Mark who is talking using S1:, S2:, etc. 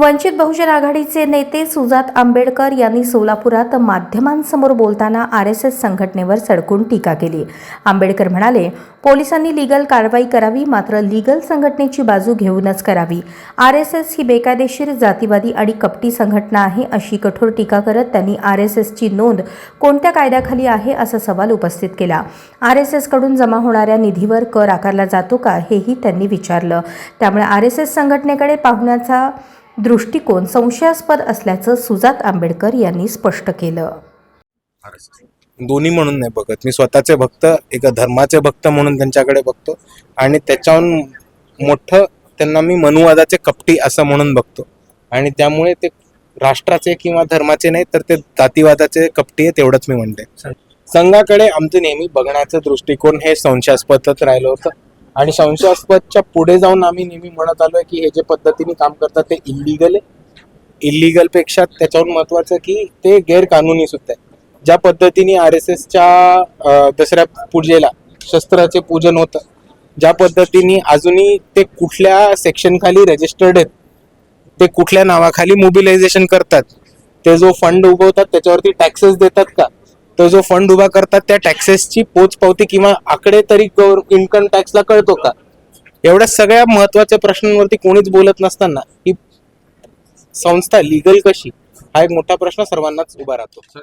S1: वंचित बहुजन आघाडीचे नेते सुजात आंबेडकर यांनी सोलापुरात माध्यमांसमोर बोलताना आर एस एस संघटनेवर सडकून टीका केली. आंबेडकर म्हणाले पोलिसांनी लिगल कारवाई करावी मात्र लिगल संघटनेची बाजू घेऊनच करावी. आर एस एस ही बेकायदेशीर जातीवादी आणि कपटी संघटना आहे अशी कठोर टीका करत त्यांनी आर एस एसची नोंद कोणत्या कायद्याखाली आहे असा सवाल उपस्थित केला. आर एस एसकडून जमा होणाऱ्या निधीवर कर आकारला जातो का हेही त्यांनी विचारलं. त्यामुळे आर एस एस संघटनेकडे पाहुण्याचा दृष्टिकोन संशयास्पद असल्याचं सुजात आंबेडकर यांनी स्पष्ट केलं.
S2: दोन्ही म्हणून नाही बघत. मी स्वतःचे भक्त एका धर्माचे भक्त म्हणून त्यांच्याकडे बघतो. आणि त्याच्याहून मोठं त्यांना मी मनुवादाचे कपटी असं म्हणून बघतो. आणि त्यामुळे ते राष्ट्राचे किंवा धर्माचे नाही तर ते जातीवादाचे कपटी आहे तेवढंच मी म्हणते. संघाकडे आमचं नेहमी बघण्याचं दृष्टिकोन हे संशयास्पदच राहिलं होतं. आणि संशयास्पदच्या पुढे जाऊन आम्ही नेहमी म्हणत आलोय की हे जे पद्धतीने काम करतात ते इलिगल आहे. इलिगलपेक्षा त्याच्यावर महत्वाचं की ते गैरकानूनी सुद्धा आहे. ज्या पद्धतीने आर एस एसच्या दसऱ्या पूजेला शस्त्राचे पूजन होतं ज्या पद्धतीने अजूनही ते कुठल्या सेक्शन खाली रजिस्टर्ड आहेत ते कुठल्या नावाखाली मोबिलायझेशन करतात ते जो फंड उभवतात त्याच्यावरती टॅक्सेस देतात का? तो जो फंड उभा करतात त्या टॅक्सेसची पोचपावती किंवा आकडे तरी इन्कम टॅक्सला कळतो का? एवढ्या सगळ्या महत्त्वाच्या प्रश्नांवरती कोणीच बोलत नसताना ही संस्था लिगल कशी? हा एक मोठा प्रश्न सर्वांनाच उभा राहतो.